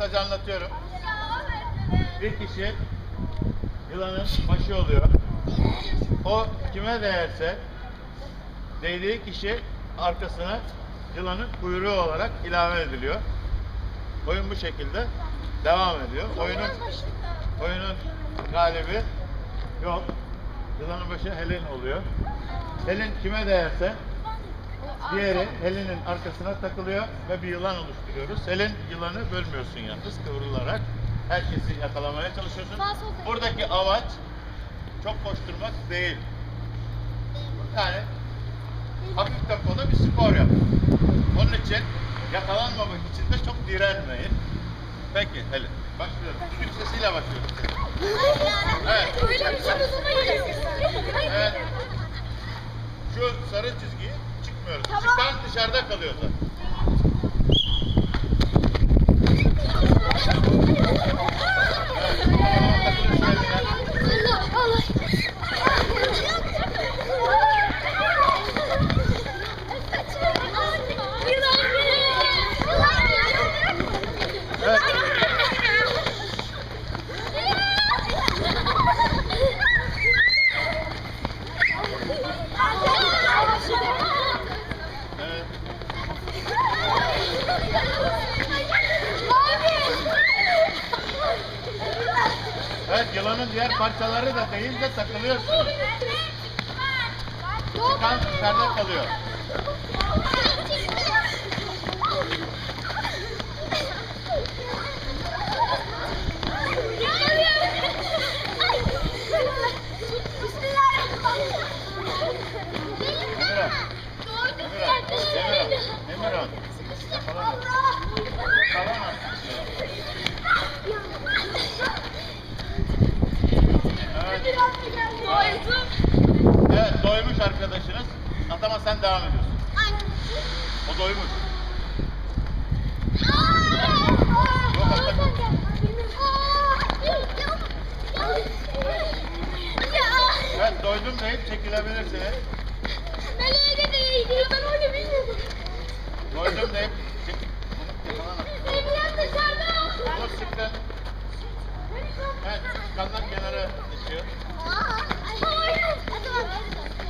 kısaca anlatıyorum. Bir kişi yılanın başı oluyor. O kime değerse değdiği kişi arkasına yılanın kuyruğu olarak ilave ediliyor. Oyun bu şekilde devam ediyor. Oyunun oyunun galibi yok. Yılanın başı Helen oluyor. Helen kime değerse diğeri Helen'in arkasına takılıyor ve bir yılan oluşturuyoruz. Helen yılanı bölmüyorsun yalnız kıvrılarak. Herkesi yakalamaya çalışıyorsun. Buradaki amaç çok koşturmak değil. Yani hafif tempoda bir spor yap. Onun için yakalanmamak için de çok direnmeyin. Peki Helen başlıyoruz. Düdük sesiyle başlıyoruz. Evet. Evet. Şu sarı çizgiyi çıkmıyoruz. Tamam. Çıkan dışarıda kalıyor zaten. Evet. Evet yılanın diğer parçaları da deyince takılıyorsunuz. Çıkan dışarıda kalıyor. Sen devam ediyorsun. O doymuş. Evet doydum deyip çekilebilirsiniz. Doydum deyip çek. Bunu çıktın. Evet çıkanlar kenara düşüyor. Evet. Evet evet.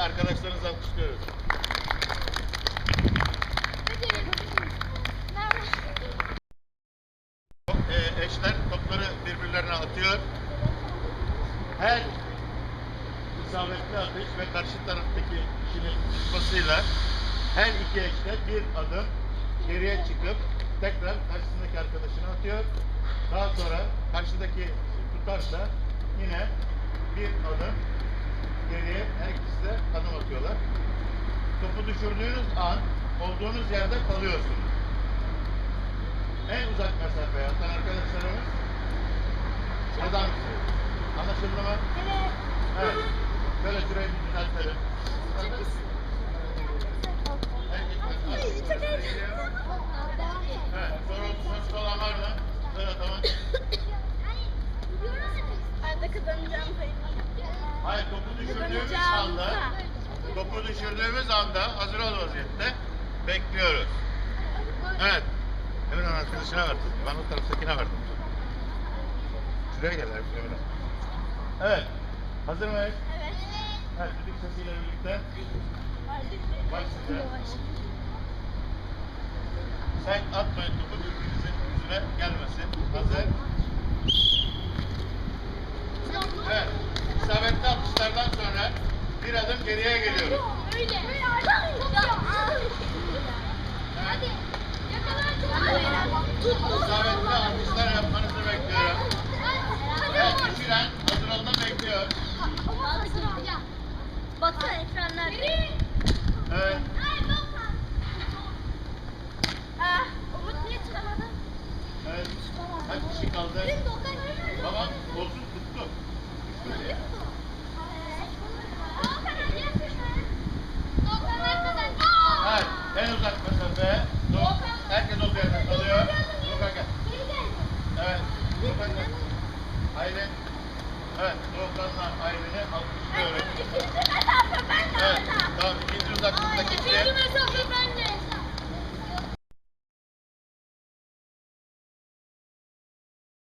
Belki arkadaşlarınızı alkışlıyoruz. Ee, eşler topları birbirlerine atıyor. Her isabetli atış ve karşı taraftaki kişinin tutmasıyla her iki eşler bir adım geriye çıkıp tekrar karşısındaki arkadaşını atıyor. Daha sonra karşıdaki tutarsa yine bir adım geriye her ikisi de adım atıyorlar. Topu düşürdüğünüz an olduğunuz yerde kalıyorsunuz. En uzak mesafeye atan arkadaşlarımız şuradan Anlaşıldı mı? Evet. Şöyle şurayı bir düzeltelim. Evet. Soru, sorusu olan var mı? Evet tamam. Hayır topu düşürdüğümüz anda topu düşürdüğümüz anda hazır ol vaziyette bekliyoruz. Evet. Emirhan arkadaşına verdim. Ben o taraftakine verdim. Şuraya gel Emirhan. Evet. Hazır mıyız? Evet. Düdük sesiyle birlikte. Bak size. Sen atmayın topu birbirinizin yüzüne gelmesin. Hazır. Evet. İsabetli atışlardan sonra bir adım geriye geliyoruz. Öyle. Hadi. Musavetli alkışlar yapmanızı bekliyorum. Evet, düşüren hazır olma bekliyor. Batı ekranlar. Evet. Ah, Umut niye çıkamadı? Evet. Kaç kişi kaldı? Babam olsun tuttu. Böyle. Mesafe. Doğu. Herkes yerde kalıyor. Doğukan gel. Evet. Doğukan gel. Aylin. Evet. Doğukan'la Aylin'i alkışlıyorum.